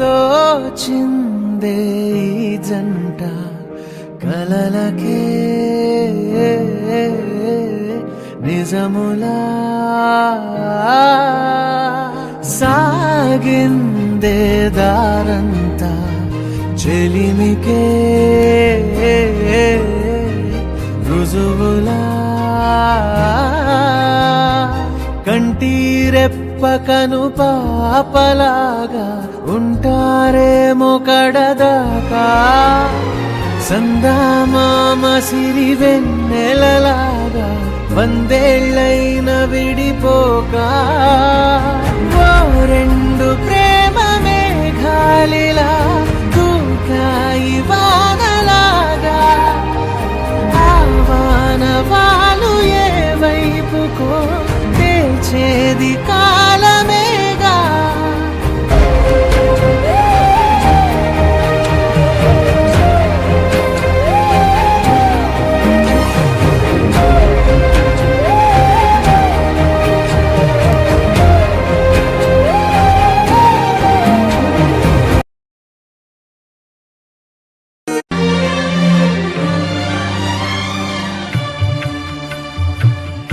తోచిందే జంట కలలకే నిజములా సాగిందే దారంతా చెలిమికే రుజువులా. కంటి రెప్ప కంటీరెప్పకను పాపలాగా ఉంటారేమో కడదాకా? సందామామ సిరి వెన్నెలలాగా వందేళ్ళైన విడిపోక? రెండు ప్రేమ మేఘాలిలా దూకాయి వానలాగా? ఆవానవాలు ఏ వైపుకో తేల్చేది కాలమేగా.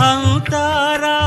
అంతారామమయం